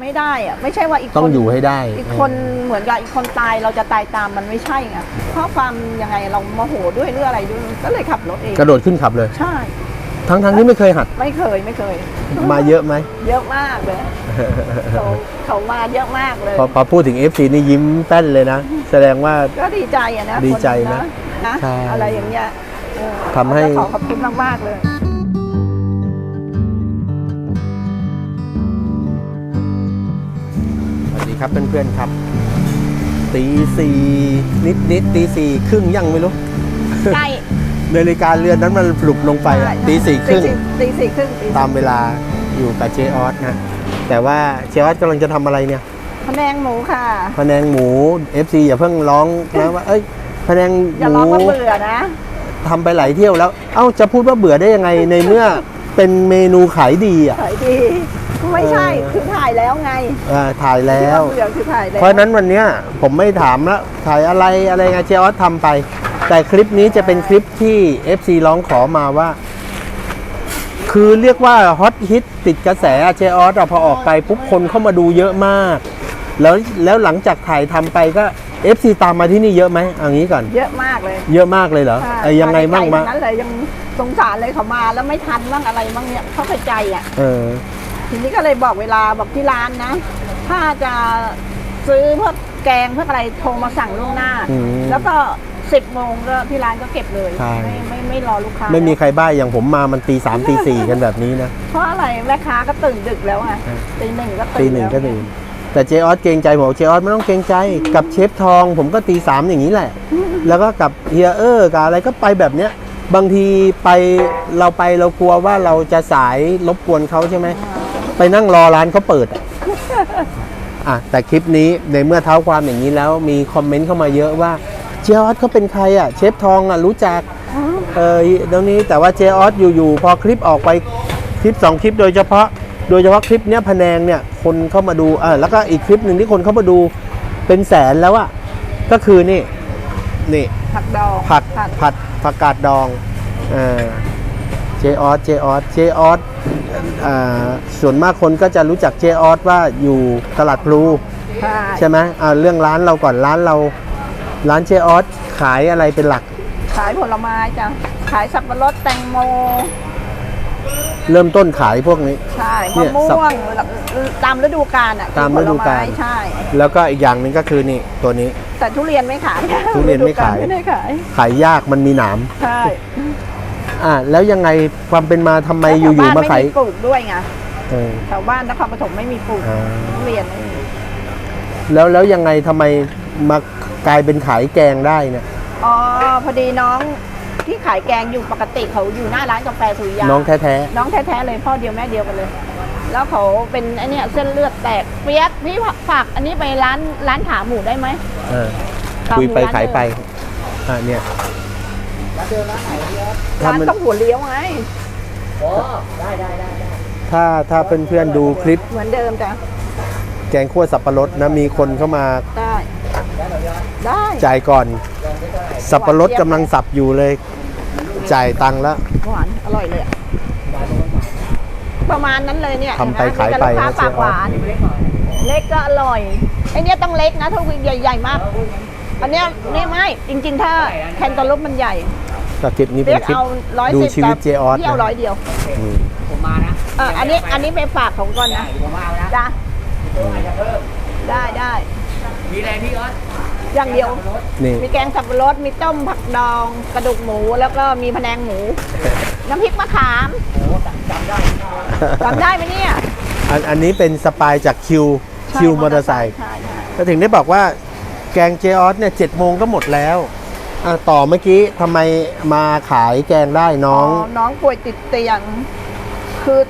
ไม่ได้อะไม่ใช่ว่าอีกคนต้องอยู่ให้ได้ อีกคนเหมือนกับอีกคนตายเราจะตายตามมันไม่ใช่ไงเพราะความยังไงเราโมโหด้วยหรืออะไรด้วยก็เลยขับรถเองกระโดดขึ้นขับเลย ใช่ ทั้งทั้งที่ไม่เคยหัด ไม่เคยไม่เคย มาเยอะไหมเยอะมากเลยเขาเขามาเยอะมากเลยพอพอพูดถึง FC นี่ยิ้มแป้นเลยนะ แสดงว่าก็ดีใจอะนะดีใจคนะนะใช่อะไรอย่างเงี้ยเออทำให้ขอขอบคุณมากๆเลย ครับเพื่อนๆครับ ตีสี่นิดนิดๆตีสี่ครึ่งยังไม่รู้ ใกล้นาฬิกาเรือนนั้นมันปลุกลงไปอะใช่ตีสี่ครึ่ง ตีสี่ครึ่งตีสี่ตามเวลาอยู่กับเจออสนะ แต่ว่าเจออสกำลังจะทำอะไรเนี่ยพะแนงหมูค่ะ พะแนงหมู FC อย่าเพิ่งร้องนะว่า เอ้ยพะแนงอย่าหร้องมูว่าเบื่อนะ ทำไปหลายเที่ยวแล้ว เอ้าจะพูดว่าเบื่อได้ยังไงในเมื่อเป็นเมนูขายดีอะ ขายดี ไม่ใช่คือถ่ายแล้วไงเออถ่ายแล้วที่าเบื่อคือถ่ายแล้วเพราะฉะนั้นวันเนี้ยผมไม่ถามแล้วถ่ายอะไรอะไรไงเจออสทำไป แต่คลิปนี้จะเป็นคลิปที่ FC ร้องขอมาว่า คือเรียกว่าฮอตฮิตติดกระแสอะเจออสอะพอออกไปปุ๊บคนเข้ามาดูเยอะมาก แล้วแล้วหลังจากถ่ายทำไปก็ FC ตามมาที่นี่เยอะไหมเอางี้ก่อน เยอะมากเลยเยอะมากเลยเหรอใช่ไอ้ยังไงบ้างมมา นั้นเลยยังสงสารเลยเขามาแล้วไม่ทันบ้างอะไรบ้างเนี่ยเขาเข้าใจอะ เออ ทีนี้ก็เลยบอกเวลาบอกที่ร้านนะ ถ้าจะซื้อพวกแกงพวกอะไรโทรมาสั่งล่วงหน้า อืมแล้วก็สิบโมงก็ที่ร้านก็เก็บเลย ใช่ ไม่ไม่ไม่รอลูกค้าไม่มีใครบ้าอย่างผมมามันตีสามตีสี่กันแบบนี้นะ เพราะอะไรแม่ค้าก็ตื่นดึกแล้วไงใช่ตีหนึ่งก็ตื่นตีหนึ่งก็แล้วตื่นแต่เจออสเกรงใจผมบอกเจออสไม่ต้องเกรงใจ กับเชฟทองผมก็ตีสามอย่างนี้แหละ แล้วก็กับเฮียเออร์กับอะไรก็ไปแบบเนี้ย บางทีไปเราไปเรากลัวว่าเราจะสายรบกวนเขาใช่ไหม ไปนั่งรอร้านเขาเปิดอะอะแต่คลิปนี้ในเมื่อเท้าความอย่างนี้แล้วมีคอมเมนต์เข้ามาเยอะว่าเจออสเขาเป็นใครอะ เชฟทองอะรู้จักอ๋อเออตรงนี้แต่ว่าเจออสอยู่ๆพอคลิปออกไปคลิป 2 คลิปโดยเฉพาะ โดยเฉพาะคลิปเนี้ยพะแนงเนี่ยคนเข้ามาดูเออแล้วก็อีกคลิปหนึ่งที่คนเข้ามาดูเป็นแสนแล้วอะก็คือนี่นี่ผักดองผัดผัดผัดผักกาดดองเออเจออสเจออสเจออสอ่า ส่วนมากคนก็จะรู้จักเจออสว่าอยู่ตลาดพลูใช่ใช่ไหมอ่าเรื่องร้านเราก่อนร้านเรา ร้านเจออสขายอะไรเป็นหลัก ขายผลไม้จ้ะขายสับปะรดแตงโม เริ่มต้นขายพวกนี้ ใช่เนี่มะยม่สับวงตามฤดูกาลอะตามฤดูกาลผไม้ใช่ แล้วก็อีกอย่างหนึ่งก็คือนี่ตัวนี้ แต่ทุเรียนไม่ขายทุเรียนไม่ขายฤดูกลไม่ได้ขายขายยากมันมีหนามใช่ อ่าแล้วยังไงความเป็นมาทำไมอแล้วยู่แถวๆมาบ้นขายไปลูกด้วยไงเออ แถวบ้านนครปฐมไม่มีปลูกอ่า ทุเรียนไม่มีแล้วแล้วยังไงทำไมมากลายเป็นขายแกงได้เนี่ยอ๋อพอดีน้องที่ขายแกงอยู่ปกติเขาอยู่หน้าร้านกาแฟสุริยา น้องแท้น้องแท้ๆเลยพ่อเดียวแม่เดียวกันเลย แล้วเขาเป็นไอเนี้ยเส้นเลือดแตกเปียกพี่ฝากอันนี้ไปร้านร้านขาหมูได้ไหมๆเออขาหคุยมูไปร้นขายไปเดิม อ่าเนี่ยร้านถ้ามันต้องหัวเลี้ยวไงถ้าถ้าเพื่อนๆดูคลิปเหมือนเดิมจ้ะแกงคั่วสับปะรดนะมีคนเข้ามาได้ได้จ่ายก่อนสับปะรดกำลังสับอยู่เลย จ่ายตังค์แล้ว หวานอร่อยเลยอะประมาณนั้นเลยเนี่ยทำไปเห็นหมขายไปมีแต่ลูกค้านะเจ๊ปากหวานเล็กก็อร่อยไอเนี้ยต้องเล็กนะถ้าใหญ่ๆมาก อันเนี้ยนี่ไม่จริง ๆ ถ้าแคนตาลูปมันใหญ่ ก็คลิปนี้เป็เล็นกคลิป เอาร้อยดูสิบชีวิตเจออสพี่เอาร้อยเดียวอืมผมมานะเอออันนี้อันนี้ไปฝากของก่อนนะผมมาเอานะจ้ะอาจจะเพิ่ม ได้ได้มีอะไรพี่ออสอย่างเดียวนี่ มีแกงสับปะรดมีต้มผักดอง กระดูกหมูแล้วก็มีพะแนงหมู น้ำพริกมะขามโอ้จำได้จำได้ไหมเนี่ย อันอันนี้เป็นสปายจากคิวคิวมอเตอร์ไซค์ใช่ใช่ก็ถึงได้บอกว่าแกงเจออสเนี่ยเจ็ดโมงก็หมดแล้ว อะต่อเมื่อกี้ทำไมมาขายแกงได้น้อง น้องป่วยติดเตียง คือ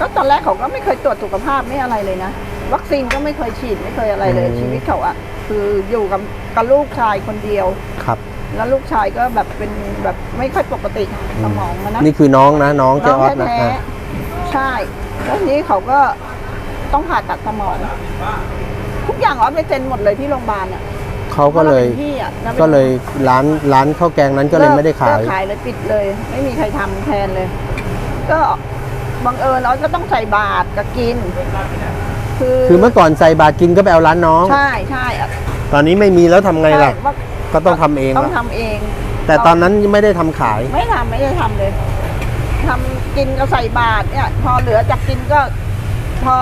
ก็ตอนแรกเขาก็ไม่เคยตรวจสุขภาพไม่อะไรเลยนะ วัคซีนก็ไม่เคยฉีดไม่เคยอะไรเลย อืม ชีวิตเขาอะคืออยู่กับกับลูกชายคนเดียว ครับแล้วลูกชายก็แบบเป็นแบบไม่ค่อยปกติสมองมันนะ นี่คือน้องนะน้องเจน้อองอสนะแท้อะๆใช่แล้วทีนี้เขาก็ต้องผ่าตัดสมองทุกอย่างออฟเลยเซ็นหมดเลยที่โรงพยาบาลอะ เขาก็เลยพราะราป็นพี่อะราป็นก็เลยร้านร้านข้าวแกงนั้นก็เลยไม่ได้ขาย เลิกขายเลยปิดเลย ไม่มีใครทำแทนเลย ก็บังเอิญออฟก็ต้องใส่บาตรกับกิน คือคือเมื่อก่อนใส่บาตรกินก็ไปเอาร้านน้อง ใช่ใช่อะตอนนี้ไม่มีแล้วทำไงล่ะ ใช่ว่าก็ต้องทำเองต้องแล้วทำเอง แต่ตอนนั้นไม่ได้ทำขาย ไม่ทำไม่ได้ทำเลยทำกินก็ใส่บาตรเนี่ย พอเหลือจากกินก็ พอ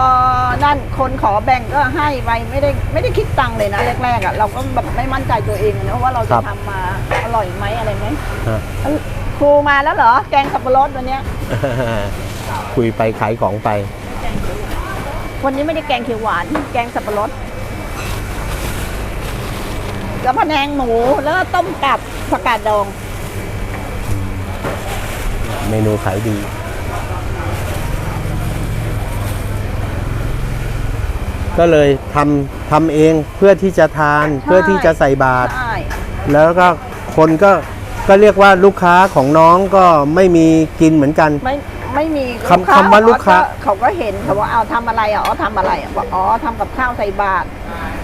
นั่นคนขอแบ่งก็ให้ไปไม่ได้ไม่ได้คิดตังค์เลยนะแรกๆอะเราก็แบบไม่มั่นใจตัวเองนะว่าเราครัจะบ ทำมาอร่อยไหมอะไรไหมฮะ เอ้ยครูมาแล้วเหรอ แกงสับปะรดวันเนี้ย คุยไปขายของไปวันนี้ไม่ได้แกงเขียวหวาน แกงสับปะรดกับพะแนงหมูแล้วก็ต้มกับผักกาดดอง เมนูขายดี ก็เลยทำทำเองเพื่อที่จะทานเพื่อที่จะใส่บาตรใช่แล้วก็คนก็ก็เรียกว่าลูกค้าของน้องก็ไม่มีกินเหมือนกัน ไม่ไม่มีคำคำว่าลูกค้า เขาก็เห็นเขาว่าเอาทำอะไรอะอ๋อทำอะไรอะบอกอ๋อทำกับข้าวใส่บาตร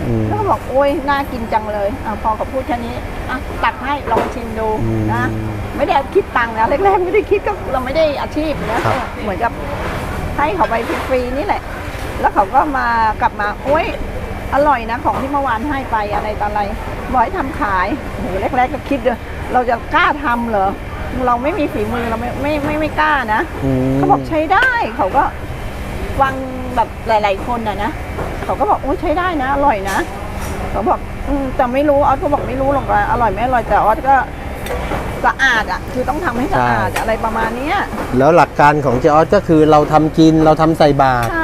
อืม แล้วก็บอกโอ้ยน่ากินจังเลยอะพอเขาพูดแค่นี้อะตักให้ลองชิมดูอืมนะไม่ได้คิดตังค์นะแรกๆไม่ได้คิดก็เราไม่ได้อาชีพนะครับ เหมือนกับให้เขาไปฟรีๆนี่แหละ แล้วเขาก็มากลับมาโอ้ยอร่อยนะของที่เมื่อวานให้ไปอะไรต่ออะไรบอกให้ทำขายโหแรกๆก็คิดเลยเราจะกล้าทำเหรอเราไม่มีฝีมือเราไม่ไม่ไม่ไม่กล้านะอืมเขาบอกใช้ได้เขาก็ฟังแบบหลาย ๆ คนนะนะเขาก็บอกโอ้ยใช้ได้นะ อร่อยนะเขาบอกอืมแต่ไม่รู้ออสก็บอกไม่รู้หรอกว่าอร่อยไม่อร่อยแต่ออสก็สะอาดอะคือต้องทำให้สะอาดอะไรประมาณเนี้ยแล้วหลักการของเจออสก็คือเราทำกินเราทำใส่บาตรใช่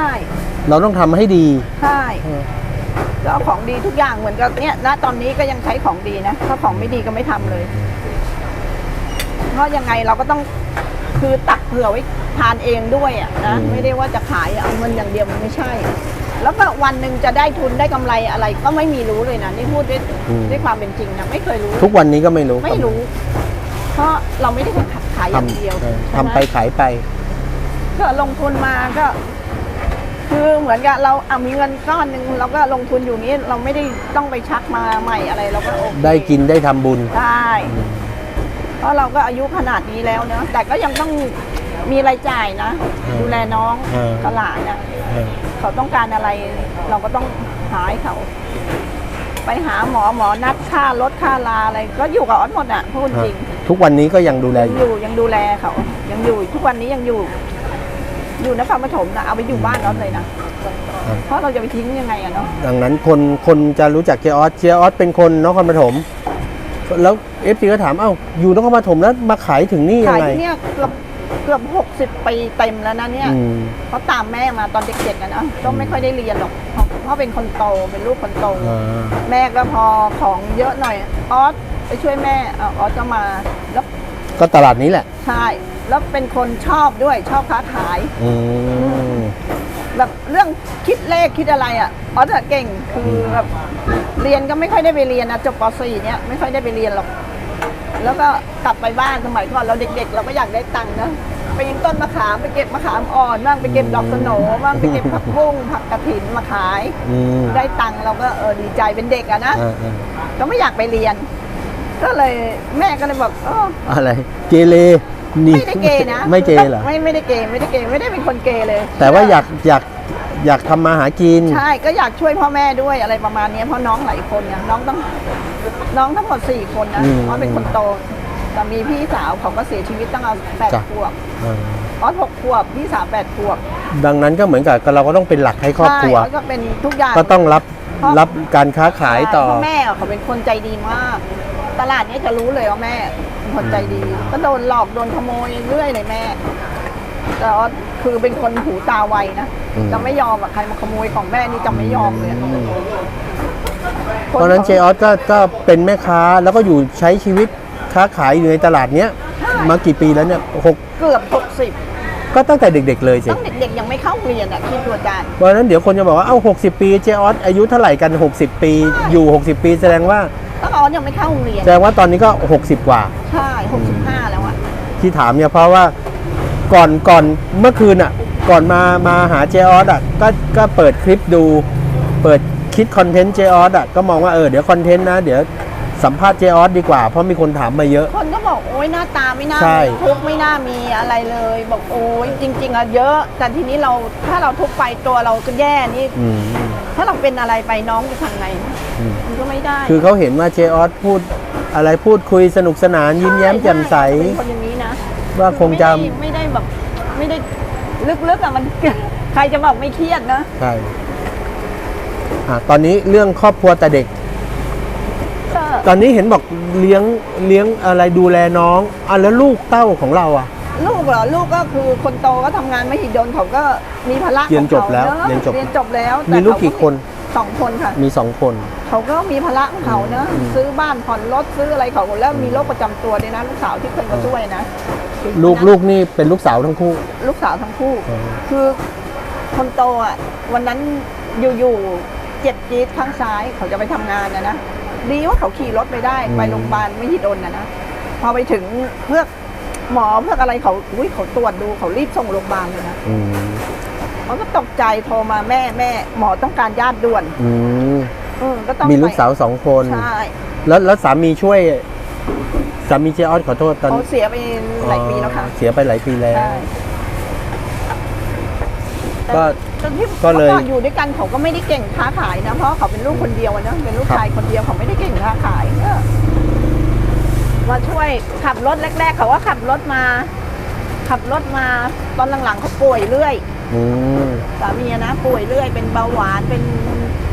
เราต้องทำให้ดีใช่เออก็เอาของดีทุกอย่างเหมือนกับเนี่ยณตอนนี้ก็ยังใช้ของดีนะ ถ้าของไม่ดีก็ไม่ทำเลย เพราะยังไงเราก็ต้องคือตักเผื่อไว้ทานเองด้วยอะนะไม่ได้ว่าจะขายเอาเงินอย่างเดียวมันไม่ใช่ แล้วก็วันหนึ่งจะได้ทุนได้กำไรอะไร ก็ไม่มีรู้เลยนะนี่พูดด้วยด้วยความเป็นจริงนะไม่เคยรู้ทุกวันนี้ก็ไม่รู้ไม่รู้ เพราะเราไม่ได้ขายอย่างเดียวทำเออใช่หมทำไปขายไปก็ลงทุนมาก็ คือเหมือนกับเราเอามีเงินก้อนหนึ่งเราก็ลงทุนอยู่นี้เราไม่ได้ต้องไปชักมาใหม่อะไรเราก็โอเคได้กินได้ทำบุญ ได้เพราะเราก็อายุขนาดนี้แล้วเนอะแต่ก็ยังต้องมีรายจ่ายนะเออดูแลน้องเออกับหลานนะเออเขาต้องการอะไรเราก็ต้องหาให้เขา ไปหาหมอหมอนัดค่ารถค่าลาอะไร ก็อยู่กับออสหมดอะพูดจริงทุกวันนี้ก็ยังดูแลอยังอยู่ยู่ยังดูแลเขา ยังอยู่ทุกวันนี้ยังอยู่ อยู่นครปฐมนะเอาไปอยู่บ้านออสเลยนะเพราะเราจะไปทิ้งยังไงอะเนาะดังนั้นคนคนจะรู้จักเจออสเจออสเป็นคนนครปฐมแล้วเอฟซีก็ถามเอ้าอยู่นครปฐมแล้วมาขายถึงนี่ยัขางยไงที่เนี่ยเกือบเกือบหกสิบปีเต็มแล้วนะเนี่ยอืมเขาตามแม่มาตอนเด็กๆกันนะก็ไม่ค่อยได้เรียนหรอกเพราะเพราะเป็นคนโตเป็นลูกคนโตอ่าแม่ก็พอของเยอะหน่อยออสไปช่วยแม่เอาออสก็มาแล้วก็ตลาดนี้แหละ ใช่ แล้วเป็นคนชอบด้วยชอบค้าขาย อืม แบบเรื่องคิดเลขคิดอะไรอะออสอะเก่งคือแบบเรียนก็ไม่ค่อยได้ไปเรียนนะจบป .4 เนี่ยไม่ค่อยได้ไปเรียนหรอก แล้วก็กลับไปบ้านสมัยก่อนเราเด็ก ๆ เราก็อยากได้ตังค์นะไปยิงต้นมะขามไปเก็บมะขามอ่อนบ้างไปเก็บดอกสโหนบ้างไปเก็บผักบุ้งผักกระถินมาขาย อืมได้ตังค์เราก็เออดีใจเป็นเด็กอะนะอ่าอ่าก็ไม่อยากไปเรียน ก็เลยแม่ก็เลยบอกเอออะไร เกเร นี่ไม่ได้เกย์นะไม่เกเหรอ ไม่ไม่ได้เกย์ไม่ได้เกย์ไม่ได้เป็นคนเกย์เลย แต่ว่าอยากอยากอยากทำมาหากิน ใช่ก็อยากช่วยพ่อแม่ด้วยอะไรประมาณนี้เพราะน้องหลายคนเนี่ยน้องต้องน้องทั้งหมดสี่คนนะอืมเพราะเป็นคนโตแต่มีพี่สาวเขาก็เสียชีวิตตั้งแต่แปดจ้ะขวบอ่าออสหกขวบพี่สาวแปดขวบดังนั้นก็เหมือนกับเราก็ต้องเป็นหลักให้ครอบครัว ใช่แล้วก็เป็นทุกอย่าง ก็ต้องรับเพราะรับการค้าขายต่อ ใช่พ่อแม่เขาเป็นคนใจดีมาก ตลาดนี้จะรู้เลยว่าแม่เป็นคนใจดี ก็โดนหลอกโดนขโมยเรื่อยเลยแม่แต่ออสคือเป็นคนหูตาไวนะอืม จะไม่ยอมอะใครมาขโมยของแม่นี่จะไม่ยอมเลยอะเพราะฉะนั้นเจออสก็ก็เป็นแม่ค้าแล้วก็อยู่ใช้ชีวิตค้าขายอยู่ในตลาดเนี้ยมากี่ปีแล้วเนี่ยหกเกือบหกสิบก็ตั้งแต่เด็ก ๆ เลยสิต้องเด็กๆยังไม่เข้าเรียนอะคิดดูอาจารย์เพราะฉะนั้นเดี๋ยวคนจะบอกว่าเอ้า60 ปีเจออสอายุเท่าไหร่กัน 60 ปีอยู่ 60 ปีแสดงว่า ต้องออสยังไม่เข้าโรงเรียน แสดงว่าตอนนี้ก็ 60 กว่า ใช่หกสิบห้าแล้วอะ ที่ถามเนี่ยเพราะว่าก่อนก่อนเมื่อคืนอะ ก่อนมามาหาเจออสอะก็ก็เปิดคลิปดู เปิดคิดคอนเทนต์เจออสอะก็มองว่าเออเดี๋ยวคอนเทนต์นะ เดี๋ยวสัมภาษณ์เจออสดีกว่า เพราะมีคนถามมาเยอะ คนก็บอกโอ๊ยหน้าตาไม่น่าใช่ มีทุกข์ไม่น่ามีอะไรเลย บอกโอ๊ยจริง ๆอะเยอะ แต่ทีนี้เราถ้าเราทุกข์ไปตัวเราก็แย่นี่ อืม ถ้าเราเป็นอะไรไปน้องจะทำไงอืมมัน ก็ไม่ได้คือเขาเห็นว่าเจออสพูดอะไรพูดคุยสนุกสนานยิ้มแย้มแจ่มใสเป็นคนอย่างนี้นะว่าคงจะไม่ได้ไม่ได้แบบไม่ได้ลึกๆอะมันใครจะบอกไม่เครียดนะใช่อะตอนนี้เรื่องครอบครัวแต่เด็กก็ตอนนี้เห็นบอกเลี้ยงเลี้ยงอะไรดูแลน้องอะแล้วลูกเต้าของเราอะ ลูกเหรอลูกก็คือคนโตก็ทำงานไม่หิดนเขาก็มีภาระเรียนจบแล้วของขาเรียนจบเรียนจบแล้ว มีลูกแต่เขากี่คน สองคนค่ะ มีสองคน เขาก็มีภาระของเขาเนอะอืมซื้อบ้านผ่อนรถซื้ออะไรเขาแล้วมีโรคประจำตัวด้วยนะลูกสาวที่เคยมาช่วยนะลูกลูกนี่เป็นลูกสาวทั้งคู่ ลูกสาวทั้งคู่อ๋อคือคนโตอะวันนั้นอยู่ๆเจ็บจี๊ดข้างซ้ายเขาจะไปทำงานนะนะดีว่าเขาขี่รถไปได้ไปโรงพยาบาลไม่หิดนนะนะพอไปถึงเพื่อหมอเพื่ออะไรเขาอุ้ยเขาตรวจดูเขารีบส่งโรงพยาบาลเลยนะอื มเขาก็ตกใจโทรมาแม่แม่ หมอต้องการญาติด่วนอืมเออก็ต้องมีลูกไปสาวสองคน ใช่แล้วแล้วสามีช่วย สามีเจออสขอโทษตอนเขาเสียไปหลายปีแล้วค่ะอ๋อเสียไปหลายปีแล้ว ใช่ก็ แต่ที่ก็เลยมื่ออนอยู่ด้วยกันเขาก็ไม่ได้เก่งค้าขายนะเพราะเขาเป็นลูกคนเดียวอะนะเป็นลูกครับ ชายคนเดียวเขาไม่ได้เก่งค้าขายเออมาช่วยขับรถแรก ๆ เขาว่าขับรถมา ขับรถมาตอนหลังๆเขาป่วยเรื่อย อืมสามีอะนะป่วยเรื่อยเป็นเบาหวานเป็น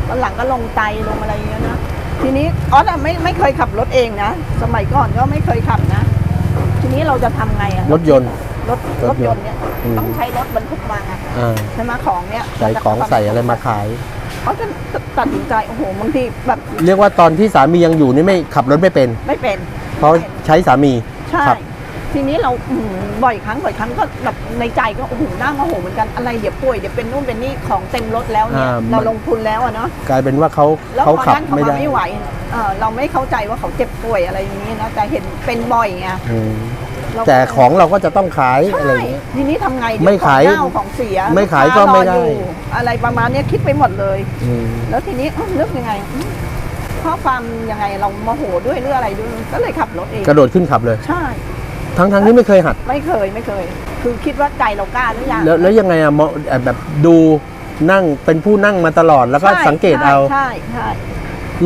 ตอนหลังก็ลงไตลงอะไรอย่างเงี้ยนะทีนี้ออสอะไม่ไม่เคยขับรถเองนะสมัยก่อนก็ไม่เคยขับนะ ทีนี้เราจะทำไงอะรถยนต์ รถรรถถยยนนต์ต์เนี่ยอืม ต้องใช้รถบรรทุกมาอะอ่าใช่ไหมของเนี่ยใส่ของใส่อะไรมาขาย เขาจะตัดสินใจโอ้โหบางทีแบบเรียกว่าตอนที่สามียังอยู่นี่ไม่ขับรถไม่เป็น ไม่เป็นเพราะใช้สามีใช่ครับ ทีนี้เราอืมบ่อยครั้งบ่อยครั้งก็แบบในใจก็โอ้โหหน้าโมโหเหมือนกันอะไรเดี๋ยวป่วยเดี๋ยวเป็นนู่นเป็นนี่ของเต็มรถแล้วเนี่ยอ่า เราลงทุนแล้วอะเนาะกลายเป็นว่าเขาแล้วเขาพอขับนั่นเขาไม่มาได้ไม่ไหวเออเราไม่เข้าใจว่าเขาเจ็บป่วยอะไรอย่างนี้นะแต่เห็นเป็นบ่อยไงอืมเราก็แต่ของเราก็จะต้องขายอะไรใช่อย่างเงี้ย ทีนี้ทำไงเดี๋วไม่ขายของเน่าของเสียไม่ขายก็ไม่ได้ ลูค้ารออยู่อะไรประมาณเนี้ยคิดไปหมดเลย อืม แล้วทีนี้เอ้านึกยังไงอืมเพราะความยังไงเราโมโหด้วยหรืออะไรด้วยก็เลยขับรถเอง กระโดดขึ้นขับเลย ใช่ ทั้งทั้งที่ไม่เคยหัด ไม่เคยไม่เคย คือคิดว่าใจเรากล้าหรือยังแล้วแล้วยังไงอะมองเอ่อแบบดูนั่งเป็นผู้นั่งมาตลอดแล้วก็ใช่สังเกตเอาใช่ใช่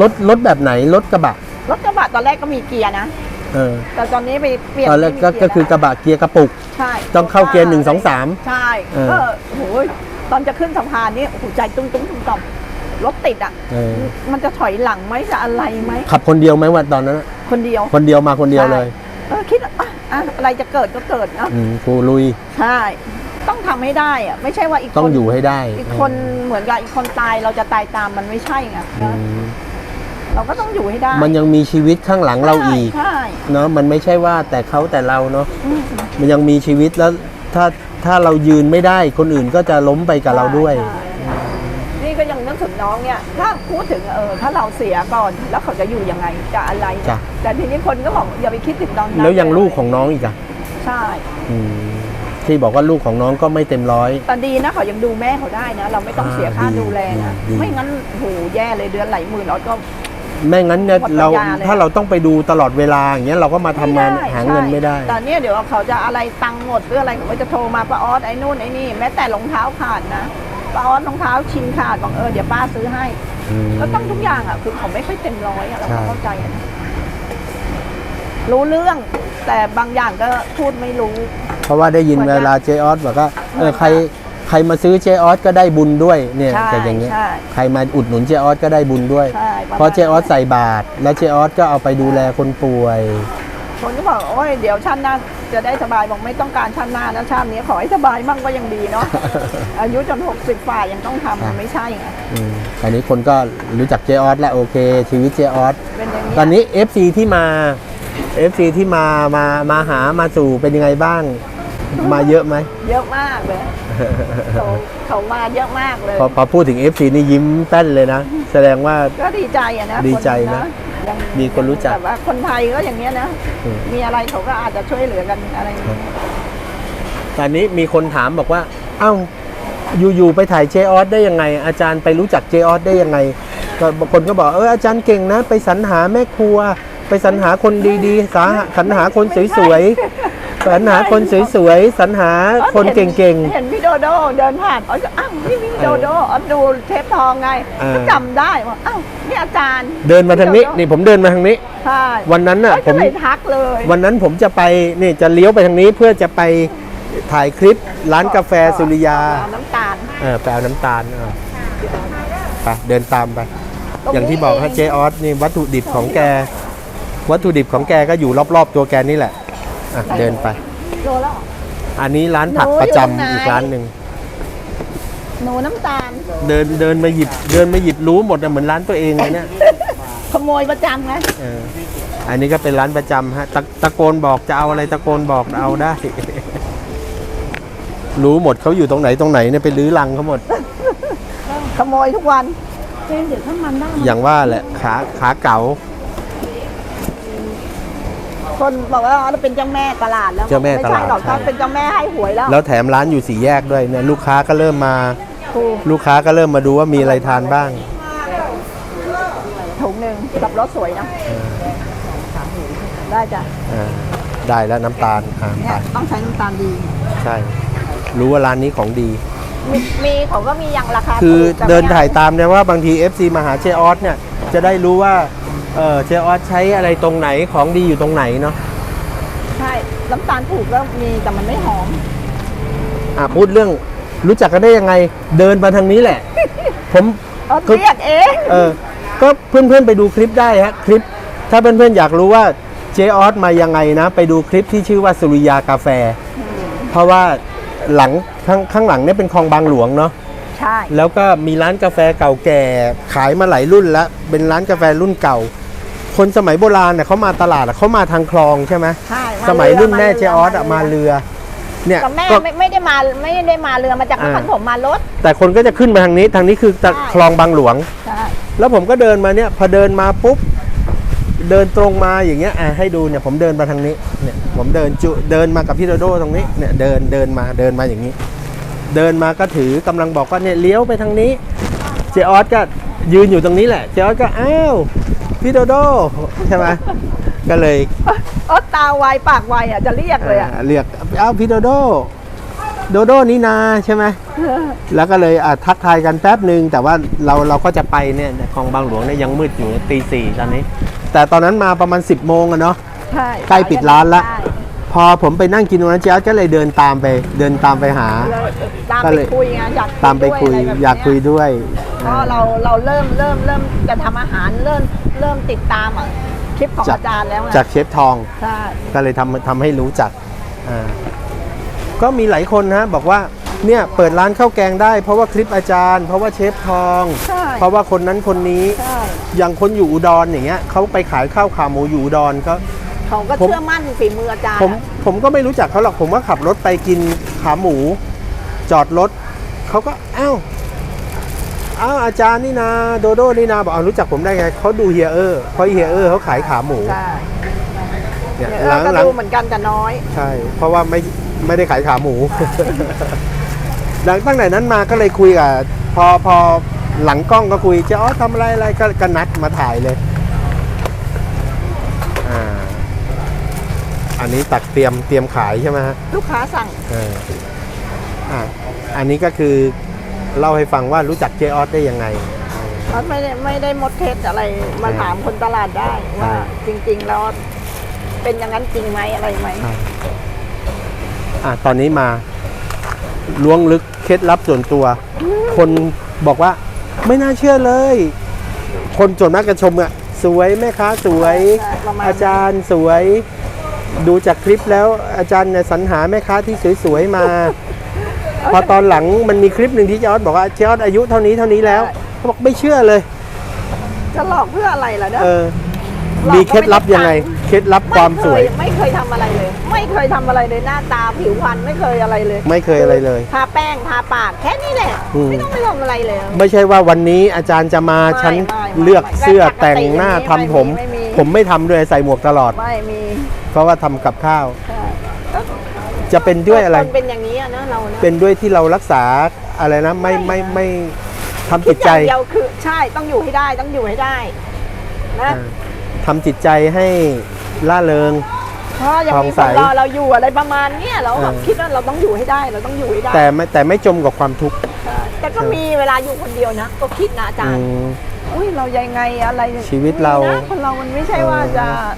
รถรถแบบไหนรถกระบะรถกระบะตอนแรกก็มีเกียร์นะ เออแต่ตอนนี้ไปเปลี่ยนตอนแรกก็ไม่มีก็คือกระบะเกียร์กระปุก ใช่ต้องเข้าเกียร์หนึ่งสองสาม ใช่เออเออโอ้โหตอนจะขึ้นสะพานนี่โอ้โหใจตุ้งตุ้งตุ้งต่อมรถติดอะ เออมันจะถอยหลังไหมจะอะไรไหม ขับคนเดียวไหมวันตอนนั้นอะคนเดียวคนเดียวมาคนเดียวเลย ใช่เออคิดว่าอะ อะอะไรจะเกิดก็เกิดนะอืมกูลุยใช่ ต้องทำให้ได้อะไม่ใช่ว่าอีกคนต้องอยู่ให้ได้อีกคนเหมือนกับอีกคนตายเราจะตายตามมันไม่ใช่ไงอืนะมเราก็ต้องอยู่ให้ได้มันยังมีชีวิตข้างหลังเราอีก ใช่เนาะมันไม่ใช่ว่าแต่เขาแต่เราเนาะอืมมันยังมีชีวิตแล้วถ้าถ้าเรายืนไม่ได้ คนอื่นก็จะล้มไปกับเราด้วย ใช่ใช่ นี่ก็ยังนึกถึงน้องเนี่ยถ้าพูดถึงเออถ้าเราเสียก่อนแล้วเขาจะอยู่ยังไงจะอะไร จ้ะ แต่ทีนี้คนก็บอกอย่าไปคิดถึงตอนนั้นแล้วยังลูกของน้องอีกอะใช่อืมที่บอกว่าลูกของน้องก็ไม่เต็มร้อย แต่ดีนะเขายังดูแม่เขาได้นะ เราไม่ต้องเสียค่าอ่าดีดูแลนะดี ไม่งั้นโอ้โหแย่เลยเดือนหลายหมื่นออสก็ ไม่งั้นเนี่ยหมดปัญญาเราเลยถ้าเราต้องไปดูตลอดเวลาอย่างเงี้ยเราก็มาทำงานไหาเงินไม่ได้ใช่แต่เนี่ยเดี๋ยวเขาจะอะไรตังค์หมดหรืออะไรเขาก็จะโทรมาป้าออสไอ้นู่นไอ้นี่แม้แต่รองเท้าขาดนะ ป้าออสรองเท้าชินขาดบอกเออเดี๋ยวป้าซื้อให้อืมก็ต้องทุกอย่างอะ คือเขาไม่ค่อยเต็มร้อยอะเราก็ใช่เข้าใจอะนะรู้เรื่อง แต่บางอย่างก็พูดไม่รู้ เพราะว่าได้ยินส่วนเวใหญ่ลาเจออสบอกว่าเออเหมือนใครใครมาซื้อเจออสก็ได้บุญด้วยเนี่ยใช่แต่อย่างเงี้ยใช่ใครมาอุดหนุนเจออสก็ได้บุญด้วยใช่ปมณเพราะเจออสใส่บาตรแล้วเจออสก็เอาไปดูแลคนป่วย คนก็บอกโอ้ยเดี๋ยวชาติหน้า จะได้สบายบอกไม่ต้องการชาติหน้านะชาตินี้ขอให้สบายมั่งก็ยังดีเนาะ อายุจนหกสิบฝ่ายังต้องทำมันไม่ใช่ไงอืมตอนนี้คนก็รู้จักเจออสแล้วโอเค ชีวิตเจออสเป็นอย่างนี้ตอนนี้ FC ที่มา FC ที่มามามาหามาสู่เป็นยังไงบ้าง มาเยอะไหม เยอะมากเลยเขาเขามาเยอะมากเลย พอพอพูดถึง FC นี่ยิ้มแป้นเลยนะ แสดงว่าก็ดีใจอะนะดีใจนะค ยังมีคนรู้จักแบบว่าคนไทยก็อย่างเงี้ยนะ อืม มีอะไรเขาก็อาจจะช่วยเหลือกันอะไรอย่างเงี้ยตอนนี้มีคนถามบอกว่า เอ้า อยู่ๆไปถ่ายเจออสได้ยังไง อาจารย์ไปรู้จักเจออสได้ยังไงก็บางคนก็บอกเอออาจารย์เก่งนะ ไปสรรหาแม่ครัว ไปสรรหาคนดีๆสาสรรหาคนสวยๆ สรรหาคนสวยๆสรรหาคนเก่ง เห็นพี่โดโดเดินผ่านอ๋อก็อ้าวนี่พี่โดโดอ๋อดูเทปทองไงเออ ก็จำได้ว่าอ้าวนี่อาจารย์ๆ เดินมาทางนี้นี่ผมเดินมาทางนี้ ใช่วันนั้นน่ะก็ผมเลยทักเลยวันนั้นผมจะไปนี่จะเลี้ยวไปทางนี้เพื่อจะไปถ่ายคลิปร้านกาแฟสุริยาเอน้ำตาลเออไปเอาน้ำตาลเออไปเดินตามไปตรงนี้อย่างที่บอกฮะเจออสนี่วัตถุดิบของแก วัตถุดิบของแกก็อยู่รอบๆตัวแกนี่แหละ อะเดินไป โลแล้ว อันนี้ร้านผักหนูประจำอยู่ไหนอีกร้านหนึ่งหนูน้ำตาล เดินเดินมาหยิบเดินมาหยิบรู้หมดนะเหมือนร้านตัวเองเลยเนี่ยขโมยประจำไงเอออันนี้ก็เป็นร้านประจำฮะตะตะโกนบอกจะเอาอะไรตะโกนบอกเอาได้ รู้หมดเขาอยู่ตรงไหนตรงไหนเนี่ยไปลื้อลังเขาหมด ขโมยทุกวันเดี๋ยวถ้ามันได้อย่างว่าแหละขาขาเก๋า คนบอกว่าเราเป็นเจ้าแม่ตลาดแล้วเจ้าแม่ตลาดไม่ใช่หรอกใช่เขาเป็นเจ้าแม่ให้หวยแล้วแล้วแถมร้านอยู่สี่แยกด้วยเนี่ยลูกค้าก็เริ่มมา ถูกลูกค้าก็เริ่มมาดูว่ามีอะไรทานบ้าง ถุงหนึ่งกับรถสวยนะได้จ้ะอ่าได้แล้วน้ำตาลอ่าเนี่ยต้องใช้น้ำตาลดี ใช่ รู้ว่าร้านนี้ของดี มีมีเขาก็มีอย่างราคาคือถูกแต่เดินไม่ถ่ายตามเนี่ยว่าบางที FC มาหาเจออสเนี่ยจะได้รู้ว่า เออเจออสใช้อะไรตรงไหนของดีอยู่ตรงไหนเนาะใช่น้ำตาลถูกก็มีแต่มันไม่หอม อะพูดเรื่องรู้จักกันได้ยังไงเดินมาทางนี้แหละ ผมเอาคือเรียกเองเออก็เพื่อนๆไปดูคลิปได้ฮะคลิป ถ้าเพื่อนๆอยากรู้ว่าเจออสมายังไงนะ ไปดูคลิปที่ชื่อว่าสุริยากาแฟ เพราะว่าหลังข้างข้างหลังเนี่ยเป็นคลองบางหลวงเนาะใช่แล้วก็มีร้านกาแฟเก่าแก่ ขายมาหลายรุ่นแล้วเป็นร้านกาแฟรุ่นเก่า คนสมัยโบราณเนี่ยเขามาตลาดอะเขามาทางคลองใช่ไหมใช่สมัยรุ่นแม่าเจออสอะมาเรือ เนี่ยแต่แม่ก็ไม่ไม่ได้มาไม่ได้มาเรือมาจากนอ่าครปฐมมารถ แต่คนก็จะขึ้นมาทางนี้ ทางนี้คือตะใช่ คลองบางหลวง ใช่แล้วผมก็เดินมาเนี่ยพอเดินมาปุ๊บเดินตรงมาอย่างเงี้ยอะให้ดูเนี่ยผมเดินมาทางนี้เนี่ยผมเดินจุเดินมากับพี่โดโดตรงนี้เนี่ยเดินเดินมาเดินมาอย่างนี้ เดินมาก็ถือกำลังบอกว่าเนี่ยเลี้ยวไปทางนี้ เจออสก็ยืนอยู่ตรงนี้แหละ เจออสก็อ้าว พี่โดโดใช่ไหมก็เลยเออตาไวปากไวอะจะเรียกเลยอะอ่าเรียกอ้าวพี่โดโดโดโดนี่นาใช่ไหมแล้วก็เลยอะทักทายกันแป๊บหนึ่งแต่ว่าเราเราก็จะไปเนี่ยคลองบางหลวงเนี่ยยังมืดอยู่ตีสี่ตอนนี้ แต่ตอนนั้นมาประมาณ 10บโมงอะเนาะใช่ใกล้ปิดร้านละใช่ พอผมไปนั่งกินตรงนั้นเจ๊ก็เลยเดินตามไป เดินตามไปหาเลยตามก็ไปเลย คุยไงอยากตามไปคุย ด้วะรแบบอยากคุยเนี้ด้วยเพราะเราเราเริ่มเริ่มเริ่มจะทำอาหารเริ่มเริ่มติดตามอะคลิปของจากอาจารย์แล้วไงจากเชฟทอง ใช่ก็เลยทำทำให้รู้จักอ่าก็มีหลายคนนะบอกว่าเนี่ยเปิดร้านข้าวแกงได้ เพราะว่าคลิปอาจารย์ เพราะว่าเชฟทอง ใช่เพราะว่าคนนั้นคนนี้ ใช่อย่างคนอยู่อุดรอย่างเงี้ยเขาไปขายข้าวขาหมูอยู่อุดรก็ เขาก็ผม เชื่อมั่นฝีมืออาจารย์ผมอะผมก็ไม่รู้จักเขาหรอกผมว่าขับรถไปกินขาหมู จอดรถเขาก็อ้าวอ้าวอาจารย์นี่นาโดโดนี่นาบอกเอารู้จักผมได้ไงเขาดูเฮียเออร์เพราะเฮียเออร์เขาขายขาหมูใช่เนี่ยเนี่ยหลังก็หลังดูเหมือนกันแต่น้อย ใช่ เพราะว่าไม่ไม่ได้ขายขาหมู หลังตั้งแต่นั้นมาก็เลยคุยกับพอพอหลังกล้องก็คุยจะอ๋อทำอะไรอะไรก็ก็นัดมาถ่ายเลยอ่า อันนี้ตักเตรียมเตรียมขายใช่ไหมฮะลูกค้าสั่งเอออะอันนี้ก็คือเล่าให้ฟังว่ารู้จักเจออสได้ยังไง เขาไม่ได้ไม่ได้มดเทสอะไรมาใช่ถามคนตลาดได้ว่าใช่จริงๆแล้วเป็นอย่างนั้นจริงไหมอะไรไหมอะตอนนี้มาล้วงลึกเคล็ดลับส่วนตัว คนบอกว่าไม่น่าเชื่อเลย คนส่วนมากจะชมอะสวยแม่ค้าสวย ใช่ประมาณอาจารย์สวย ดูจากคลิปแล้วอาจารย์เนี่ยสรรหาแม่ค้าที่สวยๆมา พอตอนหลังมันมีคลิปหนึ่งที่เจออสบอกว่าเจออสอายุเท่านี้เท่านี้แล้วเขาบอกไม่เชื่อเลย จะหลอกเพื่ออะไรล่ะเด้เอออหลอกมีเคล็ดลับยังไงก็ไม่ได้ตังค์เคล็ดลับความสวย ไม่เคยทำอะไรเลย ไม่เคยทำอะไรเลยหน้าตาผิวพรรณไม่เคยอะไรเลยไม่เคยอะไรเลย ทาแป้งทาปากแค่นี้แหละอืม ไม่ต้องไปทำอะไรเลย ไม่ใช่ว่าวันนี้อาจารย์จะมาไม่ฉันไม่ไม่เลือกไม่เสื้อปกติแต่งหน้าอย่างนี้ทำผมไม่มีไม่มี ผมไม่ทำด้วยใส่หมวกตลอด ไม่มี เพราะว่าทำกับข้าว ใช่ก็จะเป็นด้วยอะไรคนเป็นอย่างนี้อะนะเรานะเป็นด้วยที่เรารักษาอะไรนะไม่ไม่ไม่ทำคิจิดตอใจ ย่างเดียวคือใช่ต้องอยู่ให้ได้ต้องอยู่ให้ได้นะอ่าทำจิตใจให้ล่าเริงเพราะยังมีทองคใสนรอเราอยู่อะไรประมาณเนี้ยเราแบบเออ คิดว่าเราต้องอยู่ให้ได้เราต้องอยู่ให้ได้แต่ไม่แต่ไม่จมกับความทุกข์ใช่แต่ก็มีเวลาอยู่คนเดียวนะ ก็คิดนะอาจารย์อืมอุ้ยเรายังไงอะไรชีวิตเรานะคนเรามันไม่ใช่ว่าจะฮะ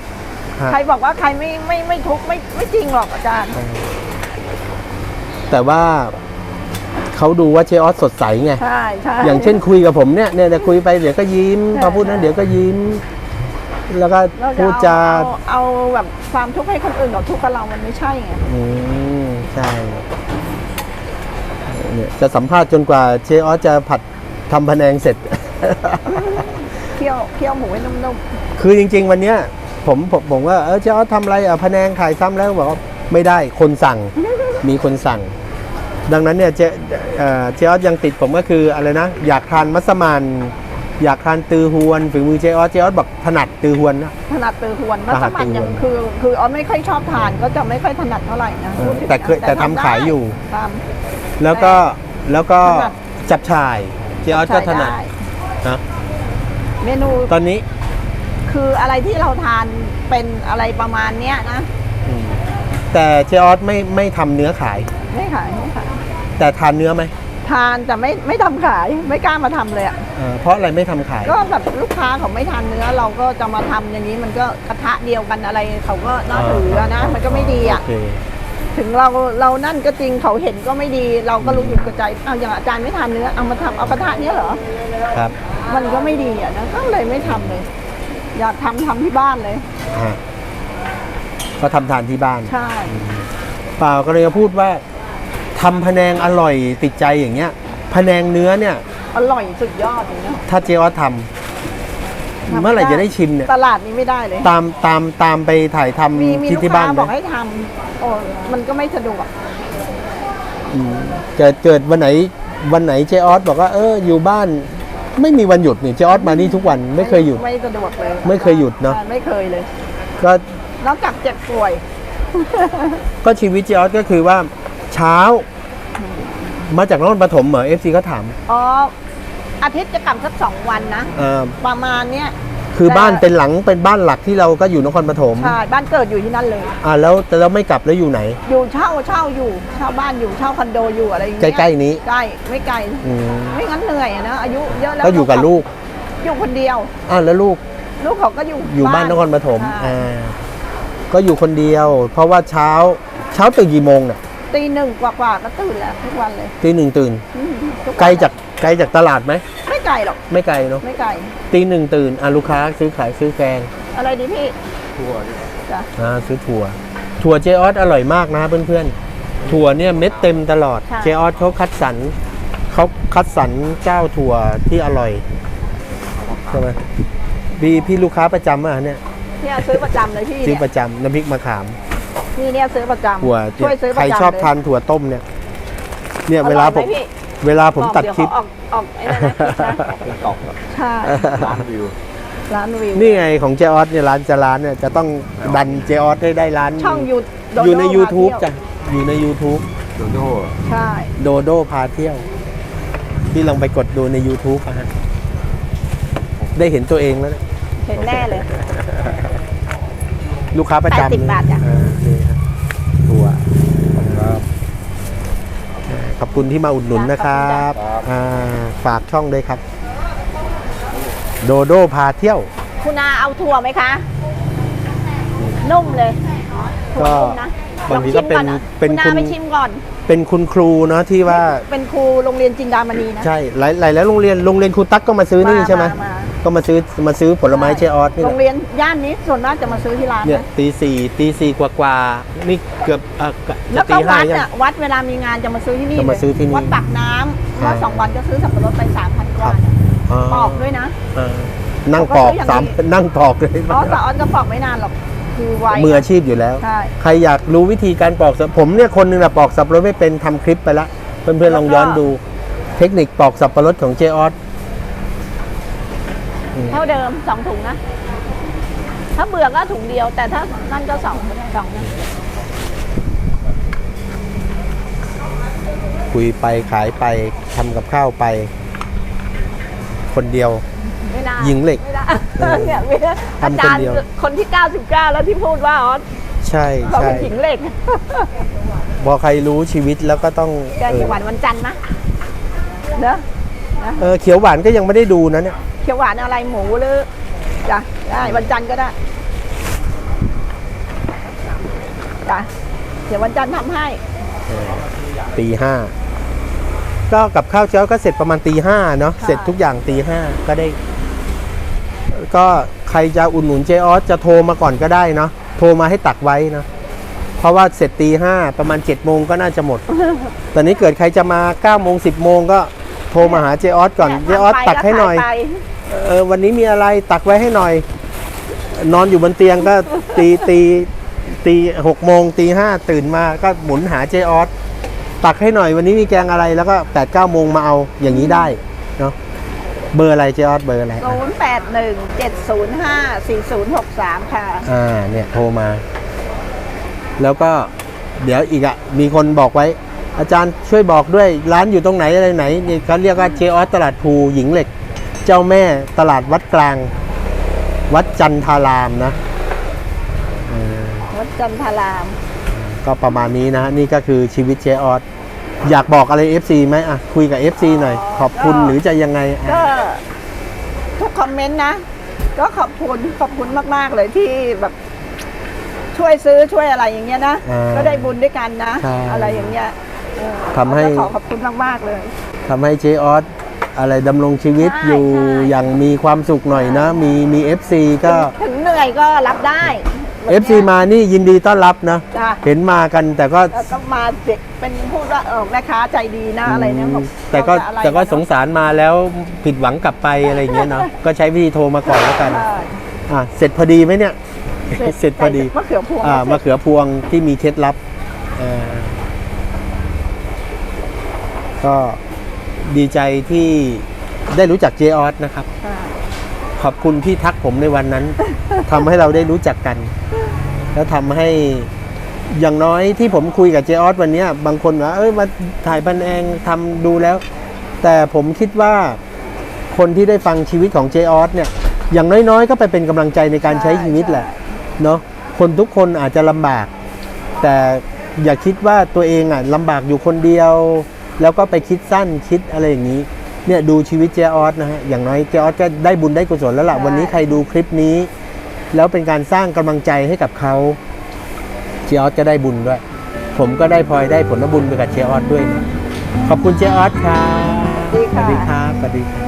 ใครบอกว่าใครไม่ไม่ไม่ทุกข์ไม่ไม่จริงหรอกอาจารย์ แต่ว่าเขาดูว่าเจออสสดใสไงใช่ใช่อย่างเช่นคุยกับผมเนี่ยเนี่ยเดี๋ยวคุยไปเดี๋ยวก็ยิ้มใช่พอพูดนั้นเดี๋ยวก็ยิ้ม แล้วก็เราจะพูดเอาจาเอาเอาแบบความทุกข์ให้คนอื่นกับทุกข์กับเรามันไม่ใช่ไงอืมใช่เนี่ยจะสัมภาษณ์จนกว่าเจออสจะผัดทำพะแนงเสร็จเคี่ยวเคี่ยวหมูให้นุ่มคือจริง ๆ วันเนี้ย ผมผมผมว่าเออเจออสทำอะไรอะพะแนงขายซ้ำแล้วบอกว่าไม่ได้คนสั่ง มีคนสั่ง ดังนั้นเนี่ยเจเอ่อเจออสยังติดผมก็คืออะไรนะ อยากทานมัสมั่นอยากทานตือฮวนฝีมือเจออสเจออสบอกถนัดตือฮวนนะๆถนัดตือหวนมัถสนัดมั่นตือหวน ยังคือ คือออสไม่ค่อยชอบทานก็จะไม่ค่อยถนัดเท่าไหร่นะเออพูดถึงแต่เคยนะแต่ทำขายอยู่ทแล้วก็แล้วก็ถนัด จับฉ่ายเจออสำก็ถนัดใช้ไนะเมนูตอนนี้ คืออะไรที่เราทานเป็นอะไรประมาณเนี้ยนะอืมแต่เจออสไม่ไม่ทำเนื้อขาย ไม่ขายไม่ขายแต่ทานเนื้อไหมทานแต่ไม่ไม่ทำขายไม่กล้ามาทำเลยอะเอ่อเพราะอะไรไม่ทำขาย ก็แบบลูกค้าเขาไม่ทานเนื้อเราก็จะมาทำอย่างนี้มันก็กระทะเดียวกันอะไรเขาก็น่าถืออะนะมันก็ไม่ดีอะ โอเค ถึงเราเรานั่นก็จริงเขาเห็นก็ไม่ดี เราก็รู้สึกกระใจเอาอย่างอาจารย์ไม่ทานเนื้อเอามาทำเอากระทะเนี้ยเหรอ ครับ มันก็ไม่ดีอะนะก็เลยไม่ทำเลย อยากทำทำที่บ้านเลย ฮะก็ทำทานที่บ้าน ใช่ เปล่าก็เลยจะพูดว่าทำพะแนงอร่อยติดใจอย่างเงี้ยพะแนงเนื้อเนี่ย อร่อยสุดยอดเลยนะ ถ้าเจออสทำเมื่อไหร่จะได้ชิมเนี่ย ตลาดนี้ไม่ได้เลย ตามตามตามไปถ่ายทำมีมีที่ลูกที่ค้าบ้านไหบมอกให้ทำโอ้มันก็ไม่สะดวก อืมเกิดเกิดวันไหนวันไหนเจออสบอกว่าเอออยู่บ้าน ไม่มีวันหยุดนี่เจออสมานี่ทุกวันไม่เคยหยุด ไม่สะดวกเลยไม่เคยหยุดเนอะใช่ไม่เคยเลย ก็นอกจากเจ็บป่วย ก็ชีวิตเจออสก็คือว่าเช้า มาจากนครปฐมเหรอเอฟซีก็ถามอ๋ออาทิตย์จะกลับสักสองวันนะ เอ่อประมาณเนี้ย คือแต่บ้านเป็นหลังเป็นบ้านหลักที่เราก็อยู่นครปฐมใช่บ้านเกิดอยู่ที่นั่นเลย อ่าแล้วแต่เราไม่กลับแล้วอยู่ไหน อยู่เช่าเช่าอยู่เช่าบ้านอยู่เช่าคอนโดอยู่อะไรอย่างใกเงี้ยล้ๆนี้ใกล้ไม่ไกลอืมไม่งั้นเหนื่อยอะนะอายุเยอะแล้วก็อยู่กับลูก อยู่คนเดียวอ่าแล้วลูก ลูกเขาก็อยู่อยู่บ้านนครปฐมใช่อ่าก็อยู่คนเดียว เพราะว่าเช้าเช้าตื่นกี่โมงเนี่ยตีหนึ่งกว่าๆก็ตื่นแล้วทุกวันเลยตีหนึ่งตื่นอืมทุวันไกลจากไกลจากตลาดไหม ไม่ไกลหรอก ไม่ไกลเนาะไม่ไกล ตีหนึ่งตื่นอะลูกค้าซื้อขายซื้อแกง อะไรดีพี่ถั่วจ้ะอ่าซื้อถั่ว ถั่วเจออสอร่อยมากนะเพื่อนๆ ถั่วเนี่ยเม็ดเต็มตลอด เจออสเขาคัดสรรเขาคัดสรรเจ้าถั่วที่อร่อยใช่ไหมพี่พี่ลูกค้าประจำอะเนี่ยเนี่ยซื้อประจำเลยพี่ซื้อเนี่ยประจำน้ำพริกมะขามพี่เนี่ยซื้อประจำถั่วช่วยซื้อประใครจำชอบเลยทานถั่วต้มเนี่ย เนี่ยอเวร่ลาอยไหผมพี่ เวลาผมตัดเยวคลิปเขาออกออกไอ้นั่นนะคลิปนะใช่ร้านวิวนี่ไงของเจออสเนี่ยร้านจะร้านเนี่ยจะต้องดันเจออสให้ได้ร้านช่องยูอยู่ในโดโด YouTube พาเที่ยวจ้ะอยู่ใน YouTube ใช่โดโดพาเที่ยว ที่ลองไปกดดูใน YouTube อะฮะได้เห็นตัวเองแล้วเนี่ยเห็นแน่เลย ลูกค้าประจำ80บาทจ้ะอ่านี่ฮะตัวครับ ขอบคุณที่มาอุดหนุนนะครับอ่าฝากช่องด้วยครับ โดโดพาเที่ยว คุณอาเอาถั่วไหมคะ นุ่มเลยถั่วก็นุ่มนะบางทีก็ลอชิมอเป็นคุณอาเป็นคุณไปชิมก่อน เป็นคุณครูเนาะที่ว่าเป็นครูโรงเรียนจินดามณีนะ ใช่หลายหลายแล้วโรงเรียนโรงเรียนครูตั๊กก็มาซื้อนี่ใช่ไหมมา ก็มาซื้อมาซื้อผลไม้เชออสนี่แหโรละ งเรียนย่านนี้ส่วนมากจะมาซื้อที่ร้านเนี่ยนะตีสี่ตีสี่กว่ากว่าๆนี่เกือบเอ่อจะแล้วก็ตีห้าวัดยัง อะวัดเวลามีงานจะมาซื้อที่นี่จะมาซื้อที่นี่วัดปากน้ำอ่าว่าสองวันก็ซื้อสับปะรดไปสามพันกว่าอ๋อปอกด้วยนะ เออนั่งปอกเขาก็ซื้ออย่างสามนี้ นั่งปอกเลยอ๋อแต่ออนก็ปอกไม่นานหรอกคือไวมืออาชีพอยู่แล้ว ใช่ใครอยากรู้วิธีการปอกสับผมเนี่ยคนหนึงนะปอกสับปะรดไม่เป็นทำคลิปไปละเพื่อนๆลองย้อนดู เทคนิคปอกสับปะรดของเจออส เท่าเดิมสองถุงนะ ถ้าเบื่อก็ถุงเดียว แต่ถ้านั่นก็สองสองนะคุยไปขายไปทำกับข้าวไป คนเดียว ไม่นานหญิงเหล็กไม่ได้เออเนี่ยมีอาทำคนจารย์เดียว คนที่ 99 แล้วที่พูดว่าอ๋อใช่เขาใช่เป็นหญิงเหล็กพอใครรู้ชีวิตแล้วก็ต้องแกงเขียวหวานวันจันทร์มะเนอะเออเขียวหวานก็ยังไม่ได้ดูนะเนี่ยเขียวหวานอะไรหมูหรือจ้ะได้วันจันทร์ก็ได้จ้ะเดี๋ยววันจันทร์ทำให้ตีห้าก็กับข้าวเช้าก็เสร็จประมาณตีห้าเนาะเสร็จทุกอย่างตีห้าก็ได้ ก็ใครจะอุ่นหนุนเจออสจะโทรมาก่อนก็ได้เนาะโทรมาให้ตักไว้เนาะเพราะว่าเสร็จตีห้าประมาณ7จ็ดโมงก็น่าจะหมด ตอนนี้เกิดใครจะมา9ก้าโมงสิบโมงก็โทรมาหาเจออสก่อนเจออสตักให้หน่อยทำไป เออวันนี้มีอะไรตักไว้ให้หน่อย นอนอยู่บนเตียงก็ตีตีตีหกโมงตีห้าตื่นมาก็หมุนหาเจออสตักให้หน่อยวันนี้มีแกงอะไรแล้วก็แปดเก้าโมงมาเอาอย่างนี้ได้เนาะเบอร์อะไรเจออสเบอร์อะไรศูนย์แปดหนึ่งเจ็ดศูนย์ห้าสี่ศูนย์หกสามค่ะอ่าเนี่ยโทรมา แล้วก็เดี๋ยวอีกอะมีคนบอกไว้ อาจารย์ช่วยบอกด้วยร้านอยู่ตรงไหนอะไรไหนนี่เขาเรียกว่าเจออสตลาดภูหญิงเหล็ก เจ้าแม่ตลาดวัดกลาง วัดจันทารามนะเออวัดจันทาราม ก็ประมาณนี้นะ นี่ก็คือชีวิตเจออสอยากบอกอะไร FC ไหมอะคุยกับ FC หน่อย ขอบคุณหรือจะยังไงอะก็ทุกคอมเมนต์นะ ก็ขอบคุณขอบคุณมาก ๆ เลยที่แบบช่วยซื้อช่วยอะไรอย่างเงี้ยนะอ่าก็ได้บุญด้วยกันนะใช่อะไรอย่างเงี้ยเออทำให้ก็ขอขอบคุณมาก ๆ เลยทำให้เจออส อะไรดำรงชีวิตใช่อยู่ใช่ อย่างมีความสุขหน่อยนะ มีมี FC ก็ ถึงเหนื่อยก็รับได้แบบ FC นี้ยมานี่ยินดีต้อนรับนะ จ้ะ เห็นมากันแต่ก็แล้วก็มาเด็กเป็นพูดว่าเออแม่ค้าใจดีนะอะไรเนี่ยบอกแต่ก็เราจะอะไรแต่ก็นะสงสารมาแล้วผิดหวังกลับไปอะไรอย่างเงี้ยเนาะก็ใช้วิธีโทรมาก่อนแล้วกันใช่อะเสร็จพอดีไหมเนี่ย เสร็จพอดี มะเขือพวงอ่ามะเขือพวงที่มีเคล็ดลับเอ่อก็ ดีใจที่ได้รู้จักเจออสนะครับค่ะขอบคุณที่ทักผมในวันนั้นทำให้เราได้รู้จักกัน แล้วทำให้อย่างน้อยที่ผมคุยกับเจออสวันเนี้ยบางคนว่าเอ้ยมาถ่ายบันเองทำดูแล้ว แต่ผมคิดว่าคนที่ได้ฟังชีวิตของเจออสเนี่ย อย่างน้อยๆ ก็ไปเป็นกำลังใจในการใช้ชีวิตแหละเนาะคนทุกคนอาจจะลำบาก แต่อย่าคิดว่าตัวเองอะลำบากอยู่คนเดียว แล้วก็ไปคิดสั้นคิดอะไรอย่างนี้เนี่ยดูชีวิตเจออสนะฮะอย่างน้อยเจออสก็ได้บุญได้กุศลแล้วล่ะใช่วันนี้ใครดูคลิปนี้ แล้วเป็นการสร้างกำลังใจให้กับเขาเจออสก็ได้บุญด้วย ผมก็ได้พลอยได้ผลบุญไปกับเจออสด้วยนะขอบคุณเจออสครับสวัสดีค่ะสวัสดีครับสวัสดีครับ